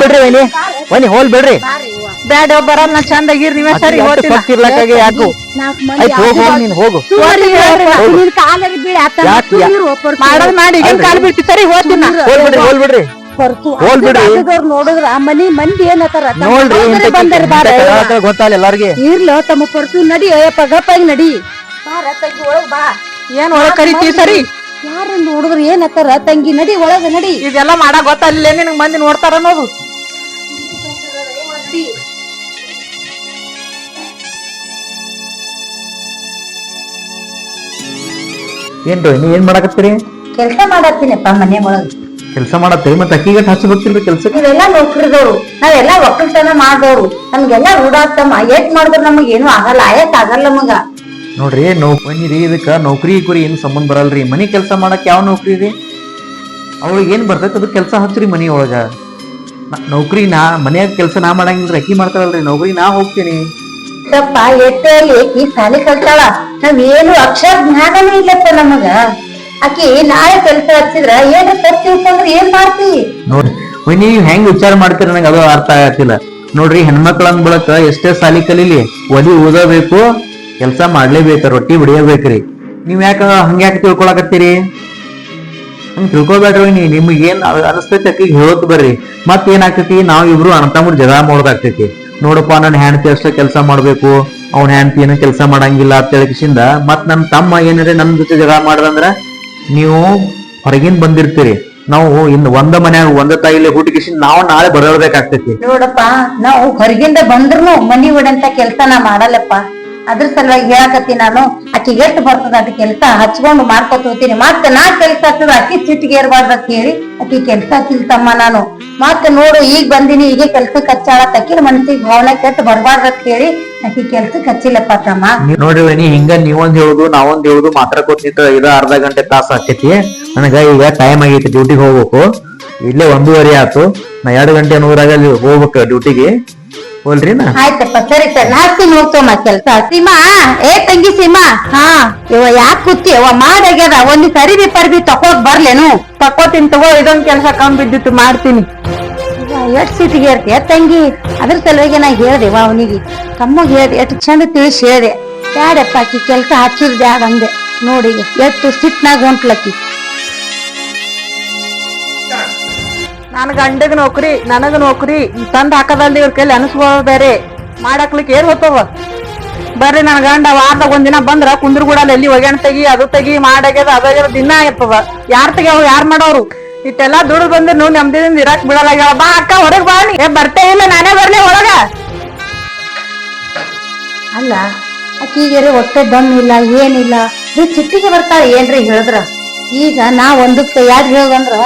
ಬಿಡ್ರಿ ವೈನಿ. ವೈನಿ ಹೋಲ್ ಬಿಡ್ರಿ. ಬ್ಯಾಡ ಬರಲ್ಲ ನಾ ಚಂದಾಗಿರ್ ನೀವೇ ಸರಿ ಇರ್ಲಕ್ಕಾಗಿ ಯಾಕು ಆಯ್ತು ಹೋಗ್ ಹೋಗ್ ನೀನ್ ಹೋಗು. ಮಾಡೋದ್ ಮಾಡಿ ಏನ್ ಕಾಲ್ ಬಿಟ್ಟು ಸರಿ ಹೋಗ್ತೀನಿ. ಹೋಲ್ ಬಿಡ್ರಿ ಹೋಲ್ ಬಿಡ್ರಿ. ಹೊರ್ತು ಹೋಲ್ ಬಿಡ್ರಿ. ಆಜುದವ್ರ್ ನೋಡಿದ್ರ ಮನಿ ಮಂದಿ ಏನತ್ತಾರ? ನೋಡ್ರಿ ಎಲ್ಲಾರ್ಗಿ. ಇರ್ಲೋ ತಮ್ಮ ಪರ್ತು ನಡಿ ಅಯ್ಯಪ್ಪ ಗಪ್ಪಾಗಿ ನಡಿ. ಒಳಗ್ ಬಾ. ಏನ್ ಒಳಗ್ ಕರಿತೀವಿ ಸರಿ. ಯಾರ ನೋಡಿದ್ರ ಏನತ್ತಾರ ತಂಗಿ ನಡಿ ಒಳಗ ನಡಿ. ಇದೆಲ್ಲ ಮಾಡಕ್ ಗೊತ್ತಲ್ಲ ನಿನಗ್ ಮಂದಿ ನೋಡ್ತಾರ ಅನ್ನೋದು. ಏನ್ ರೋಹಿಣಿ ಏನ್ ಮಾಡಕತ್ತೀರಿ? ಕೆಲ್ಸ ಮಾಡತ್ತೀನಪ್ಪ ಮನೆ ಒಳಗ ಕೆಲಸ ಮಾಡತ್ತೀರಿ? ಮತ್ತೆ ಅಕ್ಕಿಗೆ ಹಚ್ಚಿ ಬರ್ತೀರಿ ಕೆಲ್ಸಕ್ಕೆ? ನೀವೆಲ್ಲ ನೌಕರಿದವ್ರು ನಾವೆಲ್ಲ ಒಕ್ಕಲ್ತನ ಮಾಡ್ದವ್ರು ನಮ್ಗೆಲ್ಲ ರೂಢಾಗ್ತಮ್ಮ. ಏಟ್ ಮಾಡಿದ್ರು ನಮಗ್ ಏನು ಆಗಲ್ಲ. ಆಯಕ್ ಆಗಲ್ಲ ನಮಗ. ನೋಡ್ರಿ ನೌ ಬನ್ನಿರಿ ಇದಕ್ಕ ನೌಕರಿ ಕುರಿ ಏನು ಸಂಬಂಧ ಬರಲ್ರಿ. ಮನೆ ಕೆಲಸ ಮಾಡಕ್ಕೆ ಯಾವ ನೌಕರಿ ರೀ? ಅವಳಿಗೆ ಏನು ಬರ್ತೈತೆ ಅದು ಕೆಲಸ ಹಚ್ಚ್ರಿ ಮನೆ ಒಳಗ. ನೌಕರಿ ನಾ ಮನೆಯಾಗ ಕೆಲಸ ನಾ ಮಾಡಂಗಿಲ್ರಿ ಅಕ್ಕಿ ಮಾಡ್ತಾರಲ್ರಿ ನೌಕರಿ ನಾ ಹೋಗ್ತೀನಿ. ಸ್ವಲ್ಪ ಎಟ್ಟೆಯಲ್ಲಿ ಈ ಸಾಲಿ ಕಲ್ತಾಳ? ನಾವೇನು ಅಕ್ಷರ ಜ್ಞಾನನೇ ಇಲ್ಲಪ್ಪ ನಮಗ. ಆಕಿ ನಾಳೆ ಕೆಲಸ ಹಚ್ಚಿದ್ರ ಏನು ತಪ್ಪು ತಿಳ್ಕೊಂಡ್ರೆ ಏನ್ ಮಾಡ್ತಿ? ನೋಡ್ರಿ ನೀವು ಹೆಂಗ್ ವಿಚಾರ ಮಾಡ್ತೀರ ನನಗೆ ಅದು ಅರ್ಥ ಆಗತ್ತಿಲ್ಲ. ನೋಡ್ರಿ ಹೆಣ್ಮಕ್ಳ ಬಳಕ ಎಷ್ಟೇ ಸಾಲಿ ಕಲೀಲಿ ಒಲಿ ಓದಬೇಕು ಕೆಲಸ ಮಾಡ್ಲೇಬೇಕ, ರೊಟ್ಟಿ ಬಿಡಿಯಬೇಕ್ರಿ ನೀವ್ ಯಾಕ ಹಂಗ್ಯಾಕ್ ತಿಳ್ಕೊಳಕತ್ತೀರಿ? ಹಂಗ್ ತಿಳ್ಕೊಬೇಡ್ರಿ ನೀ ನಿಮ್ಗೆ ಏನ್ ಅ- ಅನಸ್ತೈತಿ ಅಕ್ಕಿಗೆ ಹೇಳೋತ್ ಬರ್ರಿ. ಮತ್ ಏನಾಗ್ತೈತಿ ನಾವ್ ಇಬ್ರು ಅಣ್ಣತಮ್ಮ ಜಗಳ ಮಾಡೋದಾಗ್ತೈತಿ. ನೋಡಪ್ಪ ನನ್ನ ಹೆಂಡತಿ ಅಷ್ಟ ಕೆಲಸ ಮಾಡ್ಬೇಕು. ಅವ್ನ ಹೆಂಡತಿ ಏನೋ ಕೆಲಸ ಮಾಡಂಗಿಲ್ಲ ಅಂತ ಹೇಳಕಿಸಿಂದ ಮತ್ ನನ್ನ ತಮ್ಮ ಏನಾರೆ ನಮ್ ಜೊತೆ ಜಗಳ ಮಾಡ್ದಂದ್ರ ನೀವು ಹೊರಗಿಂದ ಬಂದಿರ್ತೀರಿ. ನಾವು ಇನ್ನು ಒಂದ ಮನ್ಯಾಗ ಒಂದ ತಾಯಿಲೆ ಹುಟ್ಟಿಕಿಸಿಂದ ನಾವು ನಾಳೆ ಬರಬೇಕಾಗ್ತೈತಿ ನೋಡಪ್ಪ, ನಾವು ಹೊರಗಿಂದ ಬಂದ್ರು ಮನಿ ಒಡಂತ ಕೆಲಸ ನಾ ಮಾಡಲ್ಲಪ್ಪ. ಅದ್ರ ಸಲುವಾಗಿ ಹೇಳಕತ್ತಿ ನಾನು ಆಕಿಗೆ ಎಷ್ಟು ಬರ್ತದ ಅದ್ ಕೆಲ್ಸ ಹಚ್ಕೊಂಡು ಮಾಡ್ಕೊತ ಹೋಗ್ತೀನಿ. ಮತ್ತೆ ನಾ ಕೆಲ್ಸ ಹಚ್ಚದ ಅಕ್ಕಿ ಸಿಟ್ಟಿಗೆ ಏರ್ಬಾರ್ದ ಅಂತ ಹೇಳಿ ಆಕಿ ಕೆಲ್ಸ ಕಿಲ್ತಮ್ಮ ನಾನು. ಮತ್ತೆ ನೋಡು, ಈಗ ಬಂದಿನಿ, ಈಗ ಕೆಲ್ಸಕ್ಕೆ ಹಚ್ಚಾಳ ತಕ್ಕಿನ ಮನಸ್ಸಿಗೆ ಭಾವನೆ ಕೆಟ್ಟ ಬರಬಾರ್ದ ಅಂತ ಹೇಳಿ ಆಕಿ ಕೆಲ್ಸಕ್ಕೆ ಹಚ್ಚಿಲ್ಲಪ್ಪ ತಮ್ಮ. ನೋಡ್ರಿ ನೀ ಹಿಂಗ ನೀವೊಂದ್ ಹೇಳುದು, ನಾವೊಂದ್ ಹೇಳುದು ಮಾತ್ರ ಕೊಟ್ಟಿದ್ದ ಇದು ಅರ್ಧ ಗಂಟೆ ತಾಸ ಆಕೈತಿ. ನನಗ ಈಗ ಟೈಮ್ ಆಗೈತಿ ಡ್ಯೂಟಿಗೆ ಹೋಗ್ಬೇಕು. ಇಲ್ಲೇ ಒಂದೂವರೆ ಆತು ನಾ ಎರಡು ಗಂಟೆ ನೂರಾಗ ಹೋಗ್ಬೇಕು ಡ್ಯೂಟಿಗೆ ಆಯ್ತಪ್ಪ, ಸರಿ ಸರಿ. ಕೆಲ್ಸ. ಸೀಮಾ, ಏ ತಂಗಿ ಹಾ. ಮಾಡಾಗ್ಯದ ಒಂದ್ ಸರಿ ಬಿ ಪರ್ಬಿ ತಕೋಕ್ ಬರ್ಲೇನು? ತಕೋತೀನಿ ತಗೋ, ಇದೊಂದ್ ಕೆಲ್ಸ ಕಮ್ಮಿ ಬಿದ್ದಿತ್ತು ಮಾಡ್ತೀನಿ. ಎಷ್ಟ್ ಸಿಟಿಗೆ ಇರ್ತೀಯ ತಂಗಿ, ಅದ್ರ ಸಲುವಾಗಿ ನಾ ಹೇಳ್ದೆ ವಾ ಅವನಿಗೆ. ತಮ್ಮಗ್ ಹೇಳ್ದೆ, ಎಷ್ಟು ಚಂದ ತಿಳಿಸಿ ಹೇಳ್ದೆ. ಬ್ಯಾಡಪ್ಪ, ಆಕಿ ಕೆಲ್ಸ ಹಚ್ಚಿದ್ ಬ್ಯಾಡ ಅಂದೆ. ನೋಡಿ, ಎಷ್ಟು ಸಿಟ್ನಾಗ ಹೊಂಟ್ಲಕ್ಕಿ. ನನ್ ಗಂಡಗ್ ನೌಕರಿ, ನನಗ ನೌಕರಿ, ತಂದ್ ಹಾಕದಲ್ದಿ ಇವ್ರ ಕೈಲಿ ಅನಿಸ್ಬೋದು ಬೇರೆ. ಮಾಡಾಕ್ಲಿಕ್ಕೆ ಏನ್ ಹೋಗ್ತವ ಬರ್ರಿ ನನ್ ಗಂಡ, ವಾರದಾಗ ಒಂದಿನ ಬಂದ್ರ ಕುಂದ್ರ ಎಲ್ಲಿ ಒಗ್ಯಾಣ ತೆಗಿ, ಅದು ತೆಗಿ, ಮಾಡಾಗ್ಯದ ಅದಾಗ್ಯದ ದಿನ ಇರ್ತದ ಯಾರ್ ತೆಗ್ಯಾವ ಯಾರ್ ಮಾಡೋರು? ಇಟ್ಟೆಲ್ಲಾ ದುಡ್ಡು ಬಂದ್ರೆ ನೀವು ನೆಮ್ಮದಿದಿಂದ ಇರಾಕ್ ಬಿಡಲ್ಲ ಬಾ ಅಕ್ಕ, ಹೊರಗ್ ಬಾ ನೀ. ಬರ್ತೇ ಇಲ್ಲ, ನಾನೇ ಬರ್ಲಿ ಒಳಗ. ಅಲ್ಲ ಆಕಿಗೆ ಹೊಟ್ಟೆ ದಮ್ ಇಲ್ಲ ಏನಿಲ್ಲ. ಬಿ ಚಿಟ್ಟಿಗೆ ಬರ್ತಾಳೆ ಏನ್ರಿ ಹೇಳಿದ್ರ? ಈಗ ನಾ ಒಂದಕ್ಕೆ ಯಾರು ಹೇಳದಂದ್ರ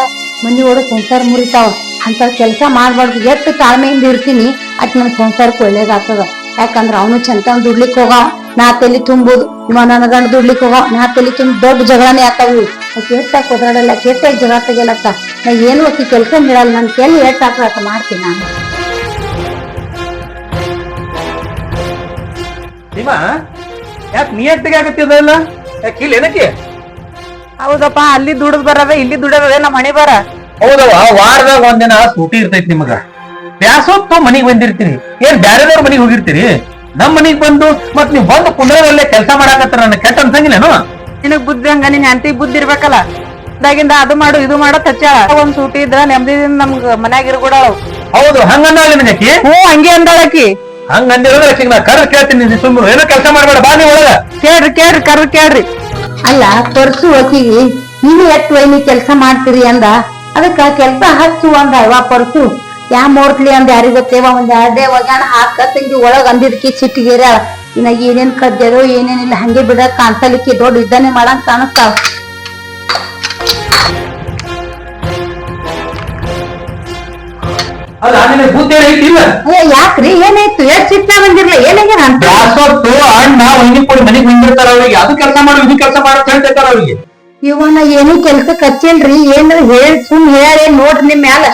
ಮನಿ ಓಡ ಸಂಸಾರ ಮುರಿತಾವ. ಅಂತ ಕೆಲಸ ಮಾಡ್ಬಾರ್ದು. ಎಷ್ಟು ತಾಳ್ಮೆಯಿಂದ ಇರ್ತೀನಿ, ಅಟ್ ನನ್ ಸಂಸಾರಕ್ಕೆ ಒಳ್ಳೇದಾಗ್ತದ ಯಾಕಂದ್ರ ಅವನು ಚಂತ ದುಡ್ಲಿಕ್ಕೆ ಹೋಗ, ನಾ ತಲೆ ತುಂಬುದು. ಇವ ನನ್ನ ಗಂಡ ದುಡ್ಲಿಕ್ಕೆ ಹೋಗ, ನಾ ತಲೆ ತುಂಬ ದೊಡ್ಡ ಜಗಳನೇ ಆತಾವು ಕೆಟ್ಟಾಗ ಓದಾಡಲ್ಲ ಕೆಟ್ಟಾಗಿ ಜಗಳ ತೆಗಿಯಲಕ್ಕ. ನಾ ಏನು ಅಕ್ಕಿ ಕೆಲಸ ಹೇಳಲ್ಲ ನನ್ನ ಕೆಲ್ ಹಾಕಲಕ್ಕ ಮಾಡ್ತೀನಿ ನಾನು. ಯಾಕೆ ನೀ ಯಾಕೆ ತೆಗಿಯಾಕತ್ತಿದಲ್ಲ ಯಾಕೆ ಇಲ್ಲ ಏನಕ್ಕೆ? ಹೌದಪ್ಪ ಅಲ್ಲಿ ದುಡ್ದು ಬರದ ಇಲ್ಲಿ ದುಡದ ನಮ್ಮ ಮನೆ ಬರ. ಹೌದವ ವಾರದಾಗ ಒಂದಿನ ಸೂಟಿ ಇರ್ತೈತಿ ನಿಮಗ. ಬ್ಯಾಸೊತ್ತು ಮನಿಗ್ ಬಂದಿರ್ತೀರಿ. ಏನ್ ಬ್ಯಾರೆದವ್ರ ಮನಿಗ್ ಹೋಗಿರ್ತೀರಿ? ನಮ್ ಮನಿಗ್ ಬಂದು ಮತ್ ನೀವ್ ಬಂದು ಕುಂದ್ರದಲ್ಲೇ ಕೆಲಸ ಮಾಡಾಕತ್ತಾರ ನನ್ನ ಕೆಟ್ಟ ಅನ್ಸಂಗಿಲ್ಲೇನು? ನಿನಗ್ ಬುದ್ಧಿ ಹಂಗ ನಿನ್ ಅಂತಿ ಬುದ್ಧಿ ಇರ್ಬೇಕಲ್ಲ? ಅದಾಗಿಂದ ಅದು ಮಾಡು ಇದು ಮಾಡೋ ತಚ್ಚ ಒಂದ್ ಸೂಟಿ ಇದ್ರ ನೆಮ್ಮದಿದಿಂದ ನಮ್ಗ ಮನ್ಯಾಗ ಇರ್ಕೊಡಾಳ. ಹೌದು ಹಂಗನ್ನ ನಿನಗೆ ಹ್ಞೂ ಹಂಗೆ ಅಂದಾಳಕಿ ಹಂಗ ಅಂದಿರೋದ್ರೆ ಆಕಿಗ್ ನಾ ಕರ್ ಕೇಳ್ತೀನಿ ಸುಮ್ಮನೆ ಏನೋ ಕೆಲಸ ಮಾಡ್ಬೇಡ ಬಾ ನೀ ಒಳಗ. ಕೇಳ್ರಿ ಕೇಳ್ರಿ ಕರ್ ಕೇಳ್ರಿ. ಅಲ್ಲ ಪರ್ಸು ಹೊಸಿಗಿ ನೀನು ಎಷ್ಟು ವೈನಿ ಕೆಲಸ ಮಾಡ್ತೀರಿ ಅಂದ? ಅದಕ್ಕ ಕೆಲಸ ಹಚ್ಚು ಅಂದ ಅಲ್ವಾ ಪರ್ಸು? ಯಾ ಮೋರ್ತ್ಲಿ ಅಂದ ಯಾರಿಗ ಗೊತ್ತೇವ ಒಂದ್ ಎರಡೇ ಒಗ್ಯಾಣ ಹಾಕ, ತಂಗಿ ಒಳಗ್ ಅಂದಿದ್ಕಿ ಚಿಟ್ಟಿಗೇರ. ಇನ್ನ ಏನೇನ್ ಕದ್ಯದೋ ಏನೇನಿಲ್ಲ, ಹಂಗೆ ಬಿಡಕ್ ಕಾಣ್ಸಲಿಕ್ಕೆ ದೊಡ್ಡ ಇದ್ದಾನೆ ಮಾಡಂಗ್ ಕಾಣಿಸ್ತಾವ ಯಾಕ್ರಿ? ಏನಾಯ್ತು? ಎಷ್ಟ್ ಸಿಟ್ನ ಬಂದಿರ್ಲ? ಏನಾಗ್ಯಾರ ಅಂತ ಅಣ್ಣ ಒಂದಿ ಕೊಡಿ ಮನೆಗೆ ಬಂದಿರ್ತಾರ ಅವ್ರಿಗೆ. ಅದು ಕೆಲಸ ಮಾಡು ಇದು ಕೆಲಸ ಮಾಡು ಅಂತ ಇವನ ಏನು ಕೆಲ್ಸಕ್ ಹಚ್ಚಿಲ್ರಿ ಏನ್ ಹೇಳ ಸುಮ್ ಹೇಳಿ ನೋಡ್ರಿ ನಿಮ್ ಮ್ಯಾಲ?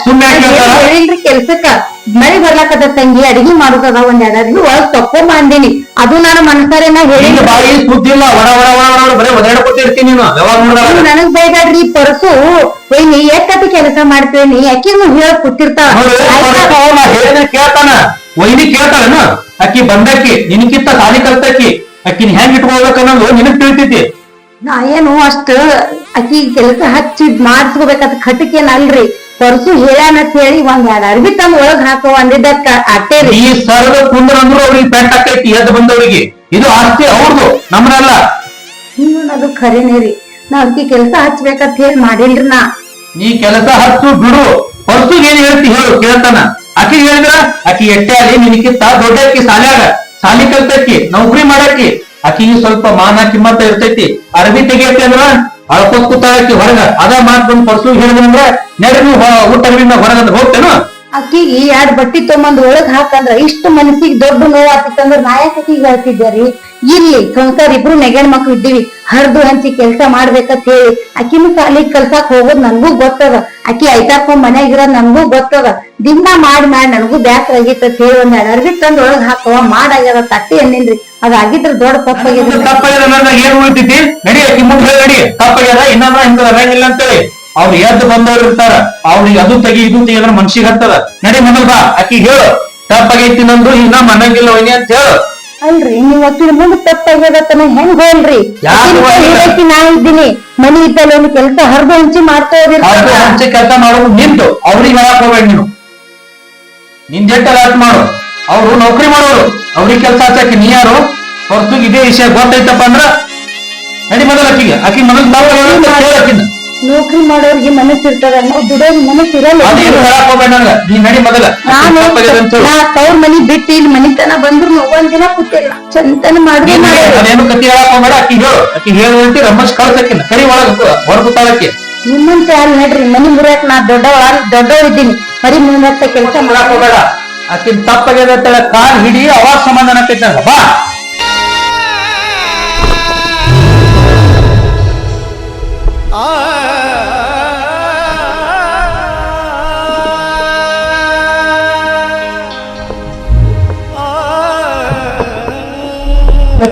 ಹೇಳಿಲ್ರಿ ಕೆಲ್ಸಕ್ಕ? ಮಳಿ ಬರ್ಲಾಕತ್ತ ತಂಗಿ ಅಡಿಗೆ ಮಾಡುದ ಒಂದ್ ಎರಡ್ ಅಡಿಗೆ ಒಳಗ್ ತಪ್ಪು ಬಂದಿನಿ ಅದು ನಾನು ಮನಸಾರೆ ನಾ ಹೇಳಿ ಈಗ ಬಾಯಿ ಸುದ್ದಿ ಇಲ್ಲ ಒಡ ಒಡ ಒಡ ಒಡ ಬರೀ ಒದಾಡ್ಕೊತಿರ್ತೀನಿ ನೀನು. ಯಾವಾಗ ನೋಡಿದಾಗ ನನಗ್ ಬೈದಾಡ್ರಿ ಪರಸು. ಏನಿ ಎಷ್ಟತಿ ಕೆಲಸ ಮಾಡ್ತೇನಿ ಯಾಕಿನ್ನು ಹೇಳಕ್ ಕೂತಿರ್ತಾವ ವೈನಿ ಕೇಳ್ತಾಳನ? ಅಕ್ಕಿ ಬಂದಕ್ಕಿ ನಿನಕಿತ್ತ ಸಾಲಿ ಕಲ್ತಕ್ಕಿ ಅಕ್ಕಿನ ಹೆಂಗ್ ಇಟ್ಕೊಳ್ಬೇಕನ್ನೋದು ನಿನಗ್ ತಿಳಿತೈತಿ ನಾ ಏನು ಅಷ್ಟ ಅಕ್ಕಿ ಕೆಲಸ ಹಚ್ಚಿ ಮಾಡಿಸ್ಕೋಬೇಕಂತ ಖಟಕೇನ್ ಅಲ್ರಿ. ಪರ್ಸು ಹೇಳ್ಯಾನ ಅಂತ ಹೇಳಿ ಒಂದ್ ಎರಡ್ ಅರ್ಬಿ ತಂದ್ ಒಳಗ್ ಹಾಕೋ ಅಂದಿದ್ದಕ್ಕ ಅಟ್ಟೇರಿ ಈ ಸರ್ದ ಕುಂದ್ರ ಅಂದ್ರು ಅವ್ರಿಗೆ ಪೆಂಟ್ ಆಕೈತಿ ಎದ್ದು ಬಂದವ್ರಿಗೆ. ಇದು ಆಸ್ತಿ ಅವ್ರದು ನಮ್ರಲ್ಲ. ನೀವು ಅದು ಖರೇನೇ ರೀ. ನಾ ಅಕ್ಕಿ ಕೆಲಸ ಹಚ್ಬೇಕಂತ ಹೇಳಿ ಮಾಡಿಲ್ರಿ ನಾ. ನೀ ಕೆಲಸ ಹಚ್ಚು ಬಿಡು. ಪರಸು ಏನ್ ಹೇಳ್ತಿ ಹೇಳು ಕೇಳ್ತಾನ. ಆಕಿ ಹೇಳಿದ್ರ? ಆಕಿ ಎಟ್ಟೆ ಅಲ್ಲಿ ನಿನಕಿಂತ ದೊಡ್ಡ ಅಕ್ಕಿ ಸಾಲ್ಯಾಗ. ಸಾಲಿ ಕಲ್ತಕ್ಕಿ ನೌಕರಿ ಮಾಡಕ್ಕಿ ಆಕಿಗೆ ಸ್ವಲ್ಪ ಮಾನ ಕಿಮ್ಮತ್ತ ಇರ್ತೈತಿ. ಅರಬಿ ತೆಗಿಯತ್ತೆ ಅಂದ್ರ ಅಳ್ಕೋತ್ ಹೊರಗ. ಅದ ಮಾತ್ ಬಂದ್ ಪರ್ಸು ಹೇಳಿದ್ರಂದ್ರ ನೆರೆ ಊಟ ಹೊರಗಂದ್ರ ಹೋಗ್ತೇನು. ಅಕ್ಕಿಗೆ ಎರಡ್ ಬಟ್ಟಿ ತೊಗೊಂಬಂದ್ ಒಳಗ್ ಹಾಕಂದ್ರ ಇಷ್ಟು ಮನಸ್ಸಿಗೆ ದೊಡ್ಡ ನೋವು ಆತಿತ್ತಂದ್ರ ನಾಯಕ ಅಕ್ಕಿಗೆ ಹೇಳ್ತಿದ್ದೆ ರೀ? ಇಲ್ಲಿ ಸಂಸಾರ ಇಬ್ರು ನೆಗೆಣ್ ಮಕ್ಳು ಇದ್ದೀವಿ. ಹರಿದು ಹಂಚಿ ಕೆಲ್ಸ ಮಾಡ್ಬೇಕಂತ ಹೇಳಿ ಅಕ್ಕಿನೂ ಸಾಲಿಗ್ ಕಲ್ಸಾಕ್ ಹೋಗೋದ್ ನನ್ಗೂ ಗೊತ್ತದ. ಅಕ್ಕಿ ಐತಾಕೊಂಡ್ ಮನ್ಯಾಗ ಇರೋದ್ ನನ್ಗೂ ಗೊತ್ತದ. ದಿನ ಮಾಡಿ ಮಾಡಿ ನನಗೂ ಬ್ಯಾಸರ ಆಗಿತ್ತ ಹೇಳಿ ಒಂದ್ ಎರಡ್ ಅರ್ಬಿ ತಂದ್ ಒಳಗ್ ಹಾಕವ ಮಾಡಾಗ್ಯದ ತಟ್ಟಿ ಅನ್ನಿನ್ರಿ ಅದಾಗಿದ್ರ ದೊಡ್ಡ ತಪ್ಪಾಗ್ಯದ ತಪ್ಪಾಗ್ಯದ ಏನ್ ಉಳಿತೈತಿ? ನಡಿ ಅಕ್ಕಿ ಮುಂದೆ ನಡಿ. ತಪ್ಪಾಗ್ಯದ ಹಿಂಗ ಅಂತೇಳಿ ಅವ್ರು ಎದ್ದು ಬಂದವ್ರು ಇರ್ತಾರ. ಅವ್ರಿಗೆ ಅದು ತೆಗಿ ಇದು ಏನಾರ ಮನ್ಸಿಗೆ ಹತ್ತದ. ನಡಿ ಮನಲ್ ಬಾ ಆಕಿ ಹೇಳು. ತಪ್ಪಾಗೈತಿ ನಂದು ಇನ್ನ ಮನಂಗಿಲ್ಲ ಹೋಗಿ ಅಂತ ಹೇಳು. ಅಲ್ರಿ ನೀವ್ ಅಕ್ಕಿನ ಮುಂದೆ ತಪ್ಪಾಗ್ಯದತ್ತನ ಹೆಂಗ್ ಹೋಲ್ರಿ ನಾ ಇದ್ದೀನಿ. ಮನಿ ಇದ್ದಲ್ಲ ಒಂದು ಕೆಲ್ಸ ಹರಿದು ಹಂಚಿ ಮಾಡ್ತಾ ಇದ್ರಿ ಹಂಚಿ ಕೆಲಸ ಮಾಡೋದು ನಿಂತು ಅವ್ರಿಗೆ ಹೇಳಕ್ ಹೋಗ್ಬೇಡ ನೀನು. ನಿನ್ ಜಟ್ಟ ರಾಟ್ ಮಾಡು. ಅವ್ರು ನೌಕರಿ ಮಾಡೋರು. ಅವ್ರಿಗೆ ಕೆಲಸ ಹಚ್ಚಕ್ಕೆ ನೀ ಯಾರು? ಹೊರತು ಇದೇ ವಿಷಯ ಗೊತ್ತೈತಪ್ಪ ಅಂದ್ರ ನಡಿ ಮೊದಲ ಅಕ್ಕಿಗೆ ಆಕಿ ಮನಸ್ಸು ನಾವು ಕೇಳಕ್ಕಿನ್ನ ನೌಕರಿ ಮಾಡೋರಿಗೆ ಮನಸ್ಸು ಇರ್ತದ ನಾವು ದುಡೋ ಮನಸ್ಸು ಇರಲ್ಲ. ಅದೇನು ಹೇಳಕ್ ಹೋಗ್ಬೇಡ ನನಗ. ನೀ ನಡಿ ಮೊದಲ. ನಾನು ನಾ ತವ್ರ ಮನಿ ಬಿಟ್ಟು ಇಲ್ಲಿ ಮನಿತನ ಬಂದ್ರು ಒಂದ್ ದಿನ ಕೂತಿಲ್ಲ ಚಂತನ ಮಾಡುದೇ ನೀನ್ ಮಾಡೋದು. ಅದೇನು ಕತಿ ಹೇಳಕ್ ಹೋಗ್ಬೇಡ. ಆಕಿ ಹೇಳು. ಆಕಿ ಹೇಳುವಂತೆ ರಮೇಶ್ ಕಳ್ಸಕ್ಕಿನ ಕರಿ ಒಳಗ ಹೊರಗುತ್ತಾಳಕ್ಕೆ ನಿಮ್ಮಂತ ಯಾರು ನಡ್ರಿ? ಮನಿ ಮುರಿಯಕ್ ನಾ ದೊಡ್ಡವ ದೊಡ್ಡವ್ರ ಇದ್ದೀನಿ. ಮರಿ ಮುಂದತ್ತ ಕೆಲಸ ಮಾಡಕ್ ಹೋಗ್ಬೇಡ. ಆಕಿನ್ ತಪ್ಪಾಗ್ಯದ ಕಾಲ್ ಹಿಡಿ ಅವಾಗ ಸಮಾಧಾನ ಆಕೈತಿ ನನಗ.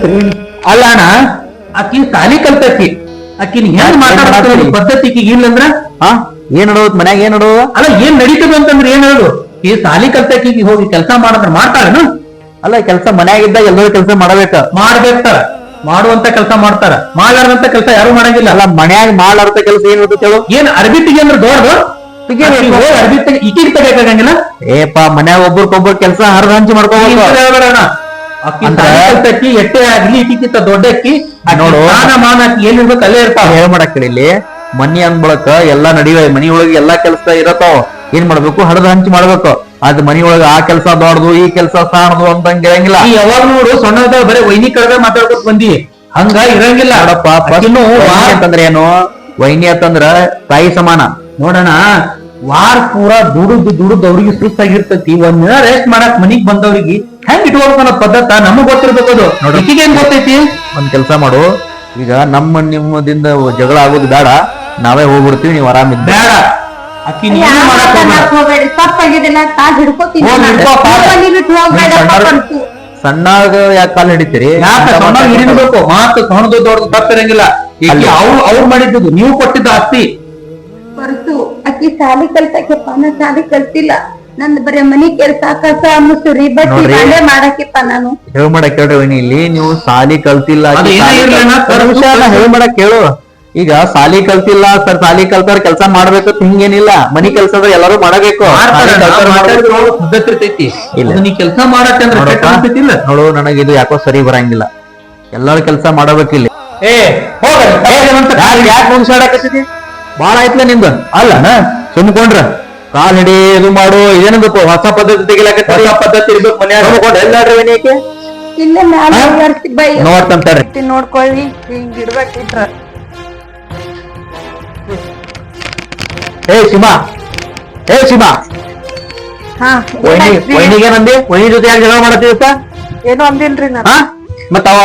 ಬಾ ಅಲ್ಲ ಅಣ್ಣ ಆಕಿ ತಾಲಿ ಕಲ್ತೈತಿ. ಆಕಿನ ಹೆಂಗ್ ಮಾತಾಡ್ತಾರ ಪದ್ಧತಿ ಇಲ್ಲಂದ್ರ ಹಾ? ಏನ್ ನಡೋದ್ ಮನ್ಯಾಗ ಏನ್ ನಡೋದ ಅಲ್ಲ ಏನ್ ನಡೀತದ ಅಂತಂದ್ರೆ ಏನ್ ಹೇಳೋದು? ಈ ತಾಲಿ ಕಲ್ತೈಕಿ ಹೋಗಿ ಕೆಲಸ ಮಾಡಂದ್ರ ಮಾಡ್ತಾಳನು ಅಲ್ಲ ಕೆಲಸ ಮನ್ಯಾಗ ಇದ್ದಾಗ ಎಲ್ಲರೂ ಕೆಲಸ ಮಾಡಬೇಕ. ಮಾಡ್ಬೇಕ ಮಾಡುವಂತ ಕೆಲಸ ಮಾಡ್ತಾರ. ಮಾಡ್ಲಾರ್ದಂತ ಕೆಲಸ ಯಾರು ಮಾಡಂಗಿಲ್ಲ. ಅಲ್ಲ ಮನ್ಯಾಗ ಮಾಡ್ಲಾರ್ದ ಕೆಲಸ ಏನ್ ಹೇಳು? ಏನ್ ಅರ್ಬಿ ತೆಗಿ ಅಂದ್ರೆ ದೊಡ್ಡದು? ಅರ್ಬಿ ತೆಗಿ ಇಟ್ಟಿಗೆ ತೆಗಿಯಕ್ಕಾಗಂಗಿಲ್ಲ ಏಪಾ ಮನ್ಯಾಗ ಒಬ್ರಿಗೊಬ್ಬರು ಕೆಲಸ ಹರಿದ ಹಂಚಿ ಮಾಡ್ಕೋಬೇಕು. ಕಲ್ತಕ್ಕಿ ಎಟ್ಟೆ ಆಗ್ಲಿ ಈಕಿಕ್ಕಿಂತ ದೊಡ್ಡ ಅಕ್ಕಿ ನೋಡು. ನೋಡು. ಮಾನ ಅಕ್ಕಿ ಏನಿರ್ಬೇಕು ಅಲ್ಲೇ ಇರ್ತಾವ. ಹೇಳ್ ಮಾಡಕ್ ಇಲ್ಲಿ? ಮನಿ ಅಂದ್ಬಳಕ ಎಲ್ಲಾ ನಡಿವೆ ಮನಿ ಒಳಗೆ ಎಲ್ಲಾ ಕೆಲಸ ಇರತಾವ. ಏನ್ ಮಾಡ್ಬೇಕು? ಹಡದ ಹಂಚಿ ಮಾಡ್ಬೇಕು. ಅದ್ ಮನಿ ಒಳಗ ಆ ಕೆಲಸ ದೊಡ್ಡದು ಈ ಕೆಲಸ ಸಾಣದು ಅಂತಂಗ ಇರಂಗಿಲ್ಲ ಯಾವಾಗ ನೋಡು ಸಣ್ಣದ ಬರೀ ವೈನಿ ಕಡೆ ಮಾತಾಡ್ಕೊತ ಬಂದಿ. ಹಂಗ ಇರಂಗಿಲ್ಲ. ನೋಡಪ್ಪ ಅಂತಂದ್ರ ಏನು? ವೈನಿ ಅಂತಂದ್ರ ತಾಯಿ ಸಮಾನ. ನೋಡೋಣ ವಾರ ಪೂರ ದುಡುದು ದುಡುದು ಅವ್ರಿಗೆ ಸುಸ್ತಾಗಿರ್ತೈತಿ. ಒಂದ್ ದಿನ ರೆಸ್ಟ್ ಮಾಡಕ್ ಮನಿಗ್ ಬಂದವ್ರಿಗೆ ಹೆಂಗ್ ಇಟ್ಕೋಬೇಕು ಅನ್ನೋ ಪದ್ಧತ ನಮಗ್ ಗೊತ್ತಿರ್ಬೇಕು ಅದು. ನೋಡಿ. ಏನ್ ಗೊತ್ತೈತಿ? ಒಂದ್ ಕೆಲ್ಸ ಮಾಡು. ಈಗ ನಮ್ಮ ನಿಮ್ಮದಿಂದ ಜಗಳ ಆಗೋದು ಬೇಡ. ನಾವೇ ಹೋಗ್ಬಿಡ್ತೀವಿ ನೀವು ಆರಾಮಿದ್ದ ಬೇಡ. ಅಕ್ಕಿ ನೀನು ಮಾಡಕ್ ಹೋಗ್ಬೇಡ. ಹೋಗ್ಬೇಡ್ರಿ ತಪ್ಪಾಗಿದಿಲ್ಲ ಕಾಲ್ ಹಿಡ್ಕೋತೀನಿ ಹೋಗ್ ಹಿಡ್ಕೋ, ಬಿಟ್ಟು. ಸಣ್ಣಾಗ ಯಾಕೆ ಕಾಲ್ ಹಿಡಿತೀರಿ? ಯಾಕ ಅಂತ ಸಣ್ಣ ಮಾತಾಡ್ತಾರೆ. ಹಿಡಿಬೇಕು? ಮಾತು ಸಣ್ಣದು ದೊಡ್ಡದು ತಪ್ಪಿರಂಗಿಲ್ಲ. ಅಲ್ಲಿ. ಅವ್ರು ಅವ್ರು ಮಾಡಿದ್ದು ನೀವು ಕೊಟ್ಟಿದ್ದ ಆಸ್ತಿ. ಹೊರತು ಅಕ್ಕಿ ಸಾಲಿ ಕಲ್ತಕ್ಕೆ ಪಾನ ಸಾಲಿ ಕಲ್ತಿಲ್ಲ. ನಂದ್ ಬರೀ ಮನಿ ಕೆಲ್ಸ ಕಸ ಮುಸುರಿ ಬಟ್ಟಿ ನೋಡ್ರಿ. ಬಾಂಡೆ ಮಾಡಕ್ಕಿಪ್ಪ ನಾನು. ಹೇಳ್ ಮಾಡಕ್ ಕೇಳ್ರಿ ವೈನಿ ಇಲ್ಲಿ ನೀವು ಸಾಲಿ ಕಲ್ತಿಲ್ಲ ಅದು ಹೇಳು ಏನೇ ಸಾಲಿ ಇರ್ಲಿ ಅಣ್ಣ, ಒಂದ್ ನಿಮಿಷ ನಾ ಹೇಳ್ ಮಾಡಕ್ ಕೇಳು. ಈಗ ಸಾಲಿ ಕಲ್ತಿಲ್ಲ ಸರ್ ಸಾಲಿ ಕಲ್ತಾರ ಕೆಲಸ ಮಾಡ್ಬೇಕು ಅಂತ ಹಿಂಗೇನಿಲ್ಲ. ಮನಿ ಕೆಲ್ಸ ಅಂದ್ರೆ ಎಲ್ಲರೂ ಮಾಡಬೇಕು. ಮಾಡ್ತಾರೆ, ಸಾಲಿ ಕಲ್ತಾರ ನಾವು ಮಾಡ್ಬೇಕು. ಪದ್ಧತಿ ಇರ್ತೈತಿ. ಇಲ್ಲ. ಅದು ನೀ ಕೆಲಸ ಮಾಡತ್ತಂದ್ರೆ ಕೆಟ್ಟ ನೋಡಪ್ಪ, ಅನ್ಸೈತಿಲ್ಲ ನೋಡು ನನಗೆ ಇದು ಯಾಕೋ ಸರಿ ಬರಂಗಿಲ್ಲ. ಎಲ್ಲರೂ ಕೆಲಸ ಮಾಡಬೇಕಿಲ್ಲ. ಏ ಹೋಗ ಯಾಕೆ ಮುಗಿಸಾಡಕತ್ತಿದಿ ಬಾಳ ಆಯ್ತಲ್ಲ ನಿಂದು? ಅಲ್ಲನ ಸುಮ್ಕೊಂಡ್ರ. ಕಾಲ್ ಹಿಡಿ ಇದು ಮಾಡು ಇದೇನದಪ್ಪ ಹೊಸ ಪದ್ಧತಿ ತೆಗಿಲಾಕ ಹೊಸ ಪದ್ಧತಿ ಇರ್ಬೇಕು ಮನ್ಯಾಗ. ಸುಮ್ಕೊಂಡ್ ಎಲ್ಲಾಡ್ರಿ ವಿನಯಕ್ಕೆ ಇಲ್ಲ ತಿನ್ ನೋಡ್ಕೊಳ್ಳಿ. ಹಿಂಗ್ ಇಡ್ಬೇಕಿಟ್ರ ಏ ಸಿಮಾ. ಏ ಸಿಮಾ. ಹಾ? ವೈನಿಗೆ ಏನಂದಿ ವೈನಿ ಜೊತೆ ಯಾಕೆ ಜಗಳ ಮಾಡತ್ತೀವಪ್ಪ ಏನು ಅಂದಿಲ್ರಿ ನಾನು. ಹಾ? ಮತ್ತ ಅವ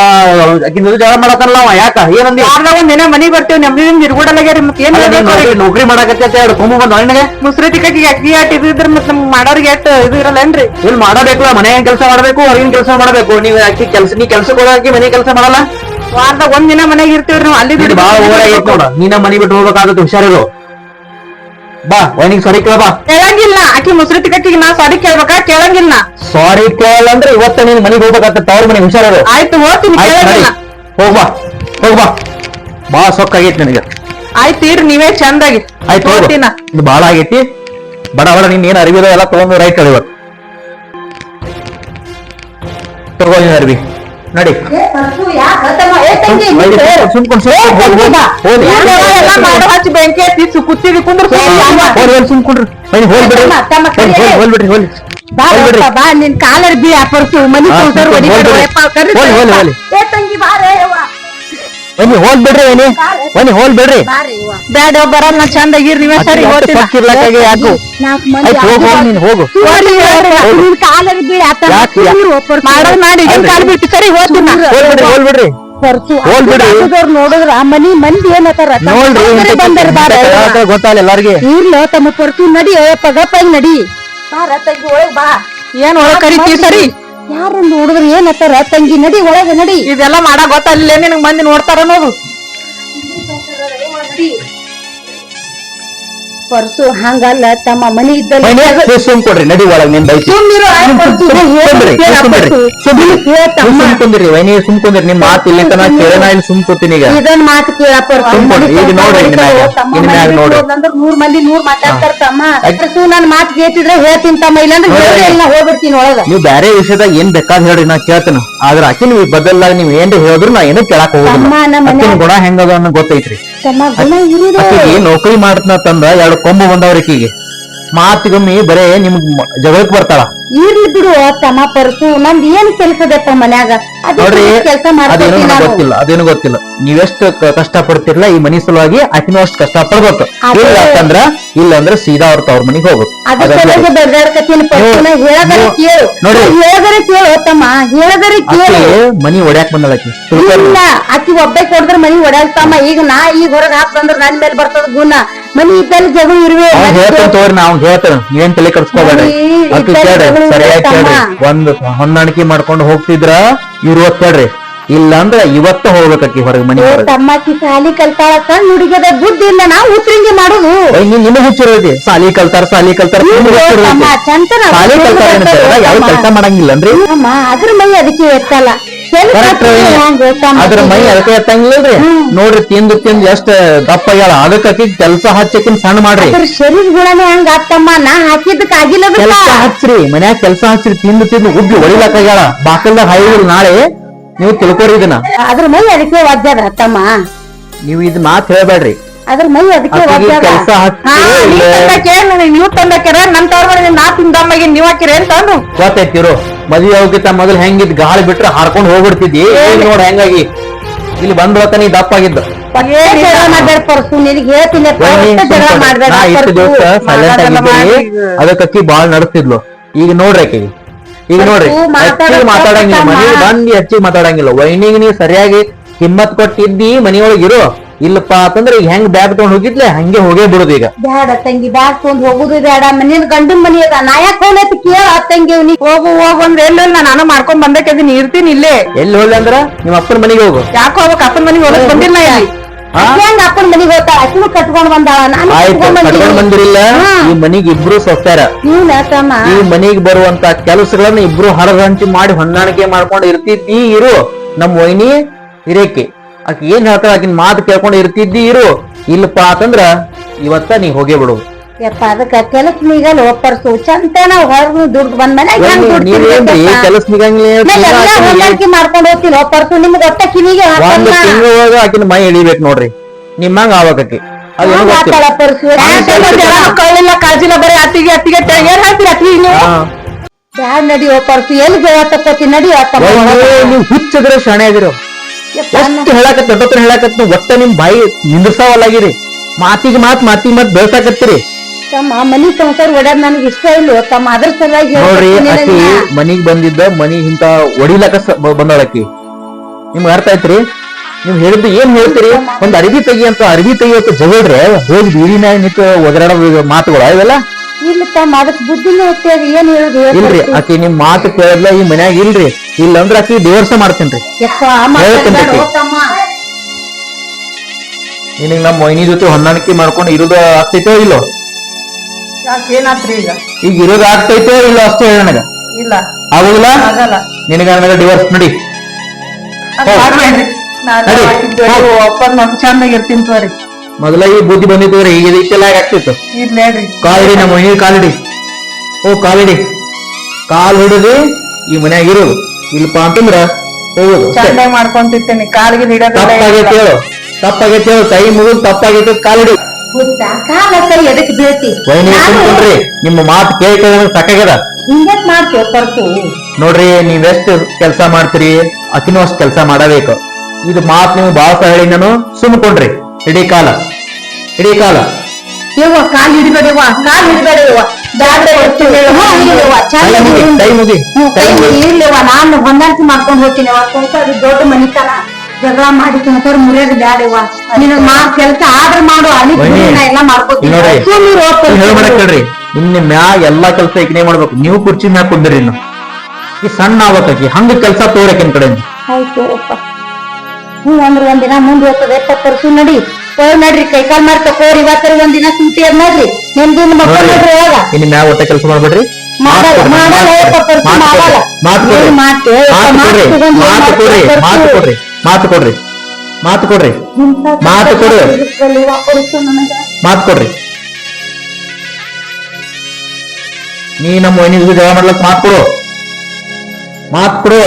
ಆಕಿನ್ ಜಗಳ ಮಾಡತಾನಲ್ಲ ಅವ ಯಾಕ? ಏನಂದಿ ಯಾರ್ದ ಒಂದ್ ದಿನ ಮನಿಗ್ ಬರ್ತೀವಿ ನೆಮ್ಮದಿ ಇರ್ಗೂಡಲಾಗ್ಯಾರಿ ಮತ್ ಏನ್ ಹೇಳ್ಬೇಕು ನೌಕರಿ- ನೌಕರಿ ಮಾಡಕತ್ತೆ ಅಂತ ಹೇಳಿ ಕೊಂಬ ಬಂದ ನಿನಗೆ? ಮುಸ್ರಿ ತಿಕ್ಕಿ ಅಕ್ಕಿ ಆಟ ಇದ್ರ ಮತ್ ನಮ್ ಮಾಡೋರ್ಗೆ ಎಟ್ ಇದು ಇರಲ್ಲೇನ್ರಿ ಇಲ್ಲಿ ಮಾಡಬೇಕಲ್ಲ ಮನೆ ಕೆಲಸ ಮಾಡಬೇಕು ಹೊರಗಿನ ಕೆಲಸ ಮಾಡಬೇಕು. ನೀವು ಅಕ್ಕಿ ಕೆಲಸ ನೀ ಕೆಲ್ಸಕ್ಕೆ ಹೋಗಾಕಿ ಮನೆ ಕೆಲಸ ಮಾಡಲ್ಲ? ವಾರದಾಗ ಒಂದ್ ದಿನ ಮನೆಗ್ ಇರ್ತೀವ್ರಿ ನಾವ್ ಅಲ್ಲಿ ಇದು ಬಾಳ ಓವರ್ ಆಗೈತೆ ನೋಡ ನೀನ ಮನಿ ಬಿಟ್ಟು ಹೋಗ್ಬೇಕಾಗತ್ತೆ ಹುಷಾರಿರು. ಬಾ ಅವನಿಗೆ ಸಾರಿ ಕೇಳ ಬಾ. ಕೇಳಂಗಿಲ್ಲ. ಆಕಿ ಮುಸ್ರಿ ತಿಕ್ಕಿಗೆ ನಾ ಸಾರಿ ಕೇಳ್ಬೇಕಾ? ಕೇಳಂಗಿಲ್ಲ. ಸಾರಿ ಸಾರಿ ಕೇಳಂದ್ರೆ ಇವತ್ತ ನೀನ್ ಮನೆಗೆ ಹೋಗ್ಬೇಕಾಗ್ತದೆ. ತವ್ರ ಮನೆ ಹುಷಾರು ಆಯ್ತು ಹೋಗ್ತೀನಿ ಕೇಳಂಗಿಲ್ಲ. ಹೋಗ್ಬಾ ಹೋಗ್ಬಾ ಬಾ ಸೊಕ್ಕಾಗೈತಿ ನಿನಗೆ. ಆಯ್ತು ಇರ್ ನೀವೇ ಚಂದಾಗಿ. ಆಯ್ತು ಹೋಗ್ತೀನಿ. ಇದು ಬಾಳ ಆಗೈತಿ. ಬಡ ಬಡ ನೀನ್ ಏನ್ ಅರಿವಿದ ಎಲ್ಲ ತಗೊಂಡು ರೈಟ್ ಇವತ್ತು ತಗೋ ನೀನ್ ಅರಿವಿ. ನಡಿ. ಹಚ್ಚಿ ಬೆಂಕಿ ಸು- ಕುತ್ತಿಗೆ ಕುಂದ್ರ. ಸುಮ್ಕೊಂಡ್ರಿ ಹೋಲ್- ಬಾ ನಿನ್ ಕಾಲರ್ ಬಿ ಅಪರ್ಸು ಮನಿ ಹಾ, ಸಂಸಾರ ಹೋಲ್ ಹೊಡಿಬೇಡ ಬಿಡ್ರಿ. ಯಪ್ಪ, ಕರ್ರಿ ಹೋಲ್, ಹೋಲ್, ಹೋಲ್. ಏ ತಂಗಿ ಬಾರೇ. ಬನ್ನಿ ಹೋಲ್ ಬಿಡ್ರಿ ಏನಿ ಬನ್ನಿ ಹೋಲ್ ಬಿಡ್ರಿ. ಬ್ಯಾಡ ಬರಲ್ಲ ಚಂದಾಗಿರ್ ನೀವೇ ಸರಿ ಹೋಗ್ತೀವಿ ಯಾಕು? ಆಯ್ತು ಹೋಗ್ ಹೋಗ್ ನೀನು. ಮಾಡೋದ್ ಮಾಡಿ ಕಾಲ್ ಬಿಟ್ಟು ಸರಿ ಹೋಗ್ತೀನ? ಹೋಲ್ ಬಿಡ್ರಿ ಹೋಲ್ ಬಿಡ್ರಿ. ಪರ್ಸು ಹೋಲ್ ಬಿಡ್ರಿ. ಆಜುದವ್ರ್ ನೋಡಿದ್ರ ಆ ಮನಿ ಮಂದಿ ಏನತ್ತಾರ. ಗೊತ್ತಾಗಲ್ಲ ಎಲ್ಲಾರ್ಗೆ. ಇರ್ಲ ತಮ್ಮ ಪರ್ಸು ನಡಿ ಪಗಪ್ಪ ಗಪ್ಪಾಗಿ ನಡಿ. ಒಳಗ್ ಬಾ. ಏನ್ ಒಳಗ್ ಕರಿತಿ ಸರಿ. ಯಾರೊಂದು ನೋಡಿದ್ರೆ ಏನತ್ತಾರ ತಂಗಿ ನಡಿ ಒಳಗೆ ನಡಿ. ಇದೆಲ್ಲ ಮಾಡ ಗೊತ್ತಲ್ಲೇ ನಿನಗ್ ಮಂದಿ ನೋಡ್ತಾರ ಅನ್ನೋದು ಪರ್ಸು ಹಂಗಲ್ಲ ತಮ್ಮ ಮನಿ ಇದ್ದಲ್ಲಿ ಸುಮ್ ಕೊಡ್ರಿ? ನಡಿ ಒಳಗ್ ನಿನ್ ಬೈಸಿ ಸುಮ್ನಿರು, ಸುಮ್ ಕುಂದ್ರಿ ನಿಮ್ ಮಾತು ಇಲ್ಲಿ ತನ ಕೇಳನ ಇಲ್ಲಿ ಸುಮ್ಕೋತೀನಿ ಈಗ. ಇದನ್ ಮಾತು ಕೇಳಪ್ಪ. ಈಗ ನೋಡ್ರಿ ನೋಡ್ರಿ. ನೂರ್ ಮಂದಿ ನೂರ್ ಮಾತಾಡ್ತಾರ ತಮ್ಮ. ಪರ್ಸು ನನ್ ಮಾತು ಕೇಳ್ತಿದ್ರೆ ಹೇಳ್ತೀನಿ ತಮ್ಮ. ಇಲ್ಲಾಂದ್ರೆ. ಹೇಳಿ ನಾ ಹೋಗ್ಬಿಡ್ತೀನಿ ಒಳಗ. ನೀವು ಬ್ಯಾರೆ ವಿಷಯದಾಗ ಏನ್ ಬೇಕಾದ್ ಹೇಳ್ರಿ ನಾ ಕೇಳ್ತೇನೆ. ಆದ್ರ ಆಕಿ ನೀವು ಬದಲಾಗ ನೀವ್ ಏನ್ ಹೇಳಿದ್ರು ನಾ ಏನು ಕೇಳಕ್ ಹೋಗ್ತೀನಿ ಗುಣ ಹೆಂಗದ ಅನ್ನೋ ಗೊತ್ತೈತ್ರಿ. ತಮ್ಮ ಗುಣ ಇರುದು ನೌಕರಿ ಮಾಡ್ತನ ತಂದ ಎರಡು ಕೊಂಬು ಬಂದವ್ರ ಆಕಿಗೆ. ಮಾತಿಗೊಮ್ಮಿ ಬರೇ ನಿಮ್ಗ್ ಜಗಳಕ್ ಬರ್ತಾಳ. ಇರ್ಲಿ ಬಿಡು ತಮ್ಮ ಪರ್ಸು ನಂದ್ ಏನ್ ಕೆಲ್ಸದಪ್ಪ ಮನ್ಯಾಗ? ನೋಡ್ರಿ ಕೆಲಸ ಅದೇನು ಮಾಡ್ತೀನಿ ನನಗ್ ನಾನು. ಗೊತ್ತಿಲ್ಲ ಅದೇನು ಗೊತ್ತಿಲ್ಲ. ನೀವೆಷ್ಟು ಕ- ಕಷ್ಟ ಪಡ್ತಿರ್ಲ ಈ ಮನಿ ಸಲುವಾಗಿ ಆಕಿನೂ ಅಷ್ಟು ಕಷ್ಟ ಪಡ್ಬೇಕು ಅದೇ- ಇಲ್ಲ ಅಂತಂದ್ರ ಇಲ್ಲ ಅಂದ್ರೆ ಸೀದಾ ಅವ್ರ ತವ್ರ ಮನಿಗ್ ಹೋಗ್ಬೇಕು. ಅದ್ರ ಅದೇ ಸಲುವಾಗಿ ಬೆಳ್ದಾಡ್ಕತ್ತೀನಿ ಪರ್ಸು ನಾ ಹೇಳದರೆ ನೀವು- ಕೇಳು. ನೋಡಿ. ಹೇಳದರೆ ಕೇಳು ತಮ್ಮ ಹೇಳದರೆ ಕೇಳು. ಆಕಿ ಮನಿ ಒಡ್ಯಾಕ್ ಬಂದಳ ಆಕಿ. ಇಲ್ಲ ಆಕಿ ಒಬ್ಬೆ ಕೊಡದ್ರ ಮನಿ ಒಡ್ಯಾಕ್ತಮ್ಮ ಈಗ ನಾ ಈಗ ಹೊರಗ್ ಹಾಕ್ತಂದ್ರ ನನ್ ಮೇಲೆ ಬರ್ತದ ಗುಣ. ಮನಿ ಇದ್ದಲ್ಲಿ ಜಗಳ ಇರುವೆ ಹೇಳ್ತೇನೆ ತೋರಿ ನಾವ್ ಹೇಳ್ತೇನೆ ಏನ್ ನೀವೇನ್ ತಲೆ ಇದ್ದಲ್ಲಿ ಕೇಳ್ರಿ ಜಗಳ ಸರಿಯಾಗಿ ಇರುತ್ತಮ್ಮ. ಕೇಳ್ರಿ. ಒಂದ್ ಹೊಂದಾಣಿಕೆ ಮಾಡ್ಕೊಂಡು ಹೋಗ್ತಿದ್ರ ಇರುವತ್ ಕೇಳ್ರಿ ಇಲ್ಲ ಅಂದ್ರ ಇವತ್ತ ಹೋಗ್ಬೇಕಿ ಹೊರಗೆ ಮನಿ ಏ ಹೊರಗೆ. ತಮ್ಮಕ್ಕಿ ಸಾಲಿ ಕಲ್ತಾಳ ಸಣ್ಣ ಹುಡುಗದ ಬುದ್ಧಿ ಇಲ್ಲ ನಾ ಉತ್ತರಿಂಗಿ ಮಾಡುದು. ನೀನ್ ನಿನ್ನ ಹುಚ್ಚಿರೋದಿ ಸಾಲಿ ಕಲ್ತಾರ ಸಾಲಿ ಕಲ್ತಾರ ತಮ್ಮ ಚಂತನ. ಸಾಲಿ ಕಲ್ತಾರ ಯಾವ ಕೆಲಸ ಮಾಡಂಗಿಲ್ಲ ಅಂದ್ರೆ? ಅಮ್ಮ ಅದ್ರ ಮೈ ಅದಕ್ಕೆ ಎತ್ತಲ್ಲ. ಅದ್ರ ಮೈ ಅದಕ್ಕೆ ಎತ್ತಂಗಿಲ್ಲಲ್ರಿ ನೋಡ್ರಿ ತಿಂದು ತಿಂದು ಎಷ್ಟ್ ದಪ್ಪ ಆಗ್ಯಾಳ. ಅದಕ್ಕ ಕೆಲಸ ಹಚ್ಚಕಿನ್ ಸಣ್ಣ ಮಾಡ್ರಿ. ಅದ್ರ ಶರೀರ ಗುಣನೇ ಹಂಗ ಅತ್ತಮ್ಮ ನಾ ಹಾಕಿದ್ದಕ್ ಆಗಿಲ್ಲ ಕೆಲಸ ಹಚ್ಚ್ರಿ. ಮನ್ಯಾಗ ಕೆಲಸ ಹಚ್ಚ್ರಿ ತಿಂದು ತಿಂದು ಉಬ್ಬಿ ಹೊಡಿಲಕ್ಕಾಗ್ಯಾಳ ಬಾಕಲ್ದಾಗ ಹಾಯಿಲ್ ನಾಳೆ ನೀವು ತಿಳ್ಕೊರಿ ಇದನ್ನ. ಅದ್ರ ಮೈ ಅದಕ್ಕೆ ಒಜ್ಜದ ಅತ್ತಮ್ಮ. ನೀವು ಇದ್ ಮಾತ್ ಹೇಳ್ಬೇಡ್ರಿ. ಅದ್ರ ಮೈ ಅದಕ್ಕೆ ನೀವು ಒಜ್ಜದ ಕೆಲ್ಸ ಹಾ ಹಚ್ಚಿ ನೀವ್ ತಂದಾಕಿ ಏನ್ ನೀವ್ ತಂದಾಕ್ಯಾರ ನನ್ ತವ್ರ ನಾ ತಿಂದಮ್ಮಗೆ ನೀವ್ ಹಾಕಿರ ಅಂತ ತಂದು ಗೊತ್ತೈತಿರು ಮದ್ವೆ ಹೋಗಿತ್ತ ಮೊದಲು ಹೆಂಗಿದ್ ಗಾಳಿ ಬಿಟ್ರೆ ಹಾರ್ಕೊಂಡು ಹೋಗ್ಬಿಡ್ತಿದ್ದಿ? ನೋಡ್ ಹೆಂಗಾಗಿ? ಇಲ್ಲಿ ಬಂದ್ ನೀ ದಪ್ಪ ಆಗಿದ್ದು ಏನ್ ಜಗಳ ಮಾಡ್ಬೇಡ ಪರ್ಸು ನಿನಗೆ ಹೇಳ್ತೀನಿ ಪರ್ಸು ಜಗಳ ಮಾಡ್ಬೇಡ ನಾ ಇಷ್ಟು ದಿವಸ ಪರ್ಸು. ಸೈಲೆಂಟ್ ಮಾತಾಡಲ್ಲ ಆಗಿದ್ದೀನಿ ಮಾಡಿ. ಅದಕ್ಕೆ ಅಕ್ಕಿ ಬಾಳ್ ನಡೆಸ್ತಿದ್ಲು. ಈಗ ನೋಡ್ರಿ ಅಕ್ಕಿ. ಈಗ ನೋಡ್ರಿ. ಹೆಚ್ಚಿಗೆ ಮಾತಾಡಂಗಿಲ್ಲ ಮನಿ ಮನೆಗೆ ಬಂದು ಹೆಚ್ಚಿಗೆ ಮಾತಾಡಂಗಿಲ್ಲ. ವೈನಿಗೆ ನೀ ಸರಿಯಾಗಿ ಹಿಮ್ಮತ್ ಕೊಟ್ಟಿದ್ದಿ ಮನಿಯೊಳಗೆ ಇರು. ಇಲ್ಲಪ್ಪ ಅಂತಂದ್ರೆ ಈಗ ಹೆಂಗ್ ಬ್ಯಾಗ್ ತಗೊಂಡ್ ಹೋಗಿದ್ಲೆ ಹಂಗೆ ಹೋಗೇ ಬಿಡುದು ಈಗ. ಬ್ಯಾಡ ತಂಗಿ ಬ್ಯಾಗ್ ತಗೊಂಡ್ ಹೋಗುದು ಬ್ಯಾಡ ಮನೇನ್ ಗಂಡನ್ ಮನಿ ಅದ. ನಾ ಯಾಕೆ ಹೋಗ್ಲತ್ತ ಕೇಳ ಅವ್ನಿಗೆ ಹೋಗು ಹೋಗು ಅಂದ್ರೆ ಎಲ್ಲ ನಾನು ಮಾಡ್ಕೊಂಡ್ ಬಂದಕ್ಕೆ ಇರ್ತೀನಿ ಇಲ್ಲೇ. ಎಲ್ಲಿ ಹೋಗ್ಲಿ ಅಂದ್ರ? ನಿಮ್ಮ ಅಪ್ಪನ ಮನೆಗೆ ಹೋಗು. ಯಾಕೋ ಹೋಗ್ಬೇಕು ಅಪ್ಪನ ಮನೆಗೆ ಹೋಗಕ್ ಬಂದಿಲ್ಲ ಹಾ? ಹೆಂಗ ಅಪ್ಪನ ಮನೆಗೆ ಹೋಗ್ತಾಳ? ಕಟ್ಕೊಂಡ್ ಬಂದಾಳ ನಾನು ಆಯ್ತು ಕಟ್ಕೊಂಡ್ ಕಟ್ಕೊಂಡ್ ಬಂದಿರಿಲ್ಲ. ಹಾ. ಈ ಮನೆಗೆ ಇಬ್ರು ಸೊಸ್ತಾರ. ನೀನ್ ತಮ್ಮ ಈ ಮನೆಗೆ ಬರುವಂತ ಕೆಲಸಗಳನ್ನ ಇಬ್ರು ಹರಗಂಚಿ ಮಾಡಿ ಹೊಂದಾಣಿಕೆ ಮಾಡ್ಕೊಂಡು ಇರ್ತಿದ್ದಿ ಇರು. ನಮ್ ವೈನಿ ಹಿರೇಕಿ. ಆಕಿ ಏನ್ ಹೇಳ್ತಾರ ಆಕಿನ ಮಾತು ಕೇಳ್ಕೊಂಡು ಇರ್ತಿದ್ದಿ ಇರು. ಇಲ್ಲಪ್ಪ ಅಂತಂದ್ರ ಇವತ್ತ ನೀ ಹೋಗೇ ಬಿಡು. ಯಪ್ಪ ಅದಕ್ಕ ಕೆಲಸ ನೀಗಲ್ಲ ಒಪ್ಪರ್ಸು. ಚಂತ ನಾವ್ ಹೊರಗ್ ದುಡ್ಡು ಬಂದ್ ಮೇಲೆ ಹೆಂಗ್ ನೀವೇನ್ರಿ? ಕೆಲಸ ಹೊಂದಾಣಿಕೆ ಮಾಡ್ಕೊಂಡ್ ಹೋಗ್ತೀನಿ ಒಪ್ಪರ್ಸು. ನಿಮ್ಗೆ ಒಟ್ಟ ಕಿವಿಗೆ ಒಂದ್ ತಿಂಗಳೊಳಗ ಆಕಿನ ಮೈ ಎಳಿಬೇಕು ನೋಡ್ರಿ. ನಿಮ್ಮಂಗ ಆವಾಗಕ್ಕೆ ಕಳ್ಳಿಲ್ಲ ಕಾಜಿಲ್ಲ ಬರೀ ಅತ್ತಿಗೆ ಅತ್ತಿಗೆ ಏನ್ ಹೇಳ್ತೀರಿ ಅತ್ತಿಗೆ ನೀವು. ಬ್ಯಾಡ್ ನಡಿ ಒಪ್ಪರ್ಸು. ಎಲ್ಲಿ ಜಗಳ ತಕ್ಕೋತಿ ನಡಿ ನೀವು ಹುಚ್ಚದ್ರ ಶಾಣೆ ಆಗಿರೋ. ಎಷ್ಟು ಹೇಳಕತ್ತ ದೊಡ್ಡ ಹೇಳಕತ್ತ ಒಟ್ಟ ನಿಮ್ ಬಾಯಿ ನಿಂದ್ರಸಾವಲ್ಲಾಗಿರಿ. ಮಾತಿಗೆ ಮಾತ್ ಮಾತಿಗೆ ಮಾತ್ ಬೆಳ್ಸಾಕತ್ತೀರಿ. ತಮ್ಮ ಮನಿ ಸಂಸಾರ ಒಡ್ಯಾದ್ ನನಗೆ ಇಷ್ಟ ಇಲ್ಲ ತಮ್ಮ ಅದ್ರ ಸಲುವಾಗಿ ನೋಡ್ರಿ ಆಕಿ ಮನಿಗ್ ಬಂದಿದ್ದ ಮನಿ ಇಂತ ಒಡಿಲಕ ಬಂದಾಳಕಿ ನಿಮ್ಗೆ ಅರ್ಥ ಐತ್ರಿ ನೀವ್ ಹೇಳಿದ್ ಏನ್ ಹೇಳ್ತೀರಿ? ಒಂದ್ ಅರಿವಿ ತೆಗಿ ಅಂತ ಅರಿವಿ ತೆಗಿಯೋಕೆ ಜಗಳ್ರೆ ಹೋಗಿ ಬೀದಿನಾಗ ನಿಂತು ಒದರಾಡೋ ಮಾತುಗಳ ಇವೆಲ್ಲ? ಇಲ್ಲ ತಮ್ಮ ಅದಕ್ ಬುದ್ಧಿ ಏನ್ ಹೇಳುದು ಇಲ್ರಿ ಆಕಿ ನಿಮ್ ಮಾತು ಕೇಳದ್ಲ ಈ ಮನ್ಯಾಗ ಇಲ್ರಿ. ಇಲ್ಲಂದ್ರ ಆಕಿ ಡಿವೋರ್ಸ್ ಮಾಡ್ತೇನ್ರಿ. ನಿನಗ್ ನಮ್ಮ ಮೊಯ್ನಿ ಜೊತೆ ಹೊಂದಾಣಿಕೆ ಮಾಡ್ಕೊಂಡು ಇರೋದು ಆಗ್ತೈತೋ ಇಲ್ಲೋ? ಯಾಕೆ ಏನಾತ್ರಿ ಈಗ? ಈಗ ಇರೋದು ಆಗ್ತೈತೋ ಇಲ್ಲ ಅಷ್ಟೇ ಹೇಳ ನನಗ. ಇಲ್ಲ. ಆಗುದಿಲ್ಲ? ಆಗಲ್ಲ. ನಿನಗ ನನಗ ಡಿವೋರ್ಸ್ ನೋಡಿ. ಮಾಡ್ಬೇಡ್ರಿ. ನಾನು ನಡಿ. ತೋರಿ. ಮೊದಲ ಈ ಬುದ್ಧಿ ಬಂದಿತ್ತು ಈಗ ಇದಕ್ಕೆಲ್ಲ ಆಗ್ತಿತ್ತು. ಇರ್ಲಿ ಹೇಳ್ರಿ. ಕಾಲಿಡಿ ನಮ್ಮ ಮನೆಯ ಕಾಲಿಡಿ. ಓ ಕಾಲಿಡಿ. ಕಾಲ್ ಹಿಡಿದು ಈ ಮನ್ಯಾಗ ಇರೋದು ಇಲ್ಲಪ್ಪ ಅಂತಂದ್ರ ಹೋಗುದು ಅಷ್ಟೇ. ಮಾಡ್ಕೊಂತಿರ್ತೇನೆ. ಕಾಲಿಗೆ ತಪ್ಪಾಗೈತೆ ಹೇಳು. ತಪ್ಪಾಗೈತೆ ಹೇಳು. ಕೈ ಮುಗಿದು ತಪ್ಪಾಗೈತೆ ಕಾಲಿಡಿ. ಗೊತ್ತಾ? ಕಾಲ ಕೈ ಎದಕ್ ಬೀಳ್ತಿ. ವೈನಿ ಸುಮ್ಕೊಂಡ್ರಿ ನಿಮ್ಮ ಮಾತು ಕೇಳಿ ಕೇಳಿ ಸಾಕಾಗ್ಯದ ಮಾಡ್ತೇವ್ ನೋಡ್ರಿ ನೀವೆಷ್ಟು ಕೆಲಸ ಮಾಡ್ತೀರಿ? ಅಕಿನೂ ಅಷ್ಟು ಕೆಲಸ ಮಾಡಬೇಕು. ಇದು ಮಾತು ನೀವು ಸಹ ಹೇಳಿ ನಾನು ಸುಮ್ಕೊಂಡ್ರಿ ಇಡೀ ಕಾಲ. ಇಡೀ ಕಾಲ. ಯವ್ವ ಕಾಲ್ ಹಿಡಿಬೇಡವ್ವ ಕಾಲ್ ಹಿಡಿಬೇಡವ್ವ ಬ್ಯಾಡ್ರೆ ಮುಗಿ ಟೈಮ್ ಮುಗಿ ಇರ್ಲಿವ ನಾನು ಹೊಂದಾಣಿಕೆ ಮಾಡ್ಕೊಂಡು ಹೋಗ್ತೀನಿ ದೊಡ್ಡ ಮನಿತನ. ಜಗಳ ಮಾಡಿ ಮುರಿಯೋದು ಬ್ಯಾಡವ್ವ ನಿನ್ನ ಮಾ ಕೆಲಸ ಆರ್ಡರ್ ಮಾಡು ಅಲ್ಲಿ ಎಲ್ಲಾ ಮಾಡ್ಕೋತೀನಿ. ಇಲ್ಲಿ ಕೇಳ್ರಿ. ಇನ್ನು ಮ್ಯಾಗ ಎಲ್ಲಾ ಕೆಲಸ ಈಗನೇ ಮಾಡ್ಬೇಕು. ನೀವು ಕುರ್ಚಿ ಮ್ಯಾಗ ಕುಂದ್ರಿ ಇನ್ನು. ಈ ಸಣ್ಣ ಆಗ್ಬೇಕಿ ಹಂಗ ಕೆಲಸ ತೋರಕಿನ ಕಡೆ ಆಯ್ತು ಅಪ್ಪ. ಹ್ಞೂ ಅಂದ್ರ ಒಂದಿನ ಮುಂದೆ ಹೋಗ್ತದೆ. ನಡಿ. ಹೋಗ್ ನಡ್ರಿ ಕೈ ಕಾಲ್ ಮಾಡಿ ತಕೋರಿ. ಇವತ್ತರ ಒಂದಿನ ಸೂಟಿ ಅದ್ ನೋಡ್ರಿ. ನಿಮ್ದು ಮಕ್ಕಳು ನೋಡ್ರಿ ಯಾವಾಗ ಇನ್ನು ಮ್ಯಾ ಒಟ್ಟ ಕೆಲಸ ಮಾಡ್ಬೇಡ್ರಿ. ಮಾಡಲ್ಲ ಮಾಡಲ್ಲ ಯಪ್ಪ ಪರ್ಸು ಮಾಡಲ್ಲ. ಮಾತು ಕೊಡ್ರಿ. ಏನ್ ಮಾತು ಮಾತು ಕೊಡ್ರಿ. ಮಾತು ತಗೊಂಡು ಮಾತು ಕೊಡ್ರಿ. ಮಾಡ್ತೀವಿ ಮಾತು ಕೊಡ್ರಿ ಮಾತು ಕೊಡ್ರಿ ಪರ್ಸು? ಮಾತು ಕೊಡು. ಇದ್ರಲ್ಲಿ ವಾಪರಿಸು ನನಗ. ಮಾತು ಕೊಡ್ರಿ ನೀ ನಮ್ಮ ವೈನಿ ಜೊತೆ ಜಗಳ ಮಾಡ್ಲಕ್ ಮಾತು ಕೊಡು ಮಾತು ಕೊಡು